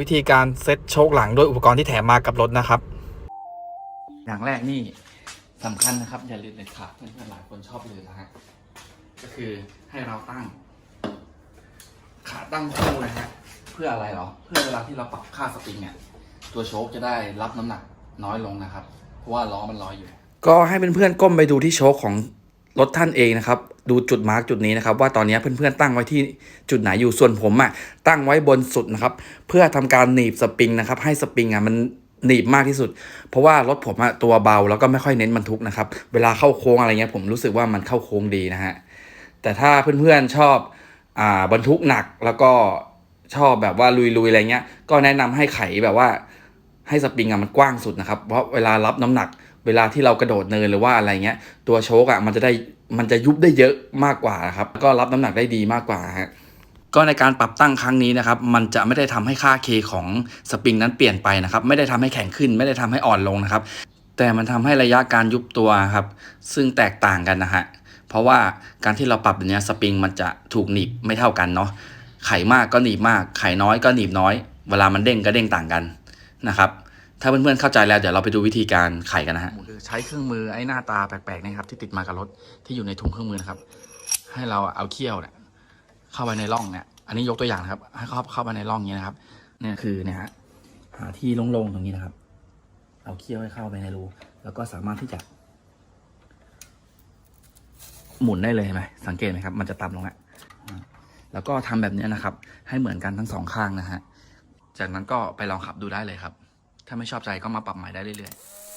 วิธีการเซ็ตโชคหลังด้วยอุปกรณ์ที่แถมมากับรถนะครับ อย่างแรกนี่สำคัญนะครับ อย่าลืมเลยขาดเพื่อนๆหลายคนชอบลืมนะฮะก็คือให้เราตั้ง ขาตั้งคู่นะฮะเพื่ออะไรเหรอ เพื่อเวลาที่เราปรับค่าสปริงเนี่ยตัวโชคจะได้รับน้ำหนักน้อยลงนะครับ เพราะว่าล้อมันลอยอยู่ ก็ให้เพื่อนๆก้มไปดูที่โชคของรถท่านเองนะครับ ดูจุดมาร์กจุดนี้นะครับว่าตอนนี้เพื่อนๆตั้งไว้ที่จุดไหนอยู่ส่วนผมอะตั้งไว้บนสุดนะครับเพื่อทำการหนีบสปริงนะครับให้สปริงอะมันหนีบมากที่สุด เพราะว่ารถผมอะตัวเบาแล้วก็ไม่ค่อยเน้นบรรทุกนะครับเวลาเข้าโค้งอะไรเงี้ยผมรู้สึกว่ามันเข้าโค้งดีนะฮะแต่ถ้าเพื่อนๆชอบอ่าบรรทุกหนักแล้วก็ชอบแบบว่าลุยๆอะไรเงี้ยก็แนะนำให้ไขแบบว่าให้สปริงอะมันกว้างสุดนะครับเพราะเวลารับน้ำหนัก เวลาที่เรากระโดดเนินหรือว่าอะไรเงี้ย ตัวโชคอะมันจะได้มันจะยุบได้เยอะมากกว่าครับ ก็รับน้ำหนักได้ดีมากกว่าฮะก็ในการปรับตั้งครั้งนี้นะครับ มันจะไม่ได้ทำให้ค่าเคของสปริงนั้นเปลี่ยนไปนะครับ ไม่ได้ทำให้แข็งขึ้น ไม่ได้ทำให้อ่อนลงนะครับ แต่มันทำให้ระยะการยุบตัวครับ ซึ่งแตกต่างกันนะฮะ เพราะว่าการที่เราปรับแบบเนี้ยสปริงมันจะถูกหนีบไม่เท่ากันเนาะ ไขมากก็หนีบมาก ไขน้อยก็หนีบน้อย เวลามันเด้งก็เด้งต่างกันนะครับ ถ้าเพื่อนๆเข้าใจแล้วเดี๋ยวเราไปดูวิธีการไขกันนะฮะใช้เครื่องมือไอ้หน้าตาแปลกๆนะครับที่ติดมากับรถที่อยู่ในถุงเครื่องมือนะครับ ให้เราเอาเขี้ยวเนี่ยเข้าไปในร่องเนี่ยอันนี้ยกตัวอย่างนะครับ ให้เข้าเข้าไปในร่องนี้นะครับ เนี่ยคือเนี่ยฮะหาที่โล่งๆตรงนี้นะครับ เอาเขี้ยวให้เข้าไปในรูแล้วก็สามารถที่จะ หมุนได้เลยเห็นไหมสังเกตไหมครับ มันจะต่ำลงอะอ่าแล้วก็ทำแบบนี้นะครับ ให้เหมือนกันทั้งสองข้างนะฮะจากนั้นก็ไปลองขับดูได้เลยครับ ถ้าไม่ชอบใจก็มาปรับใหม่ได้เรื่อยๆ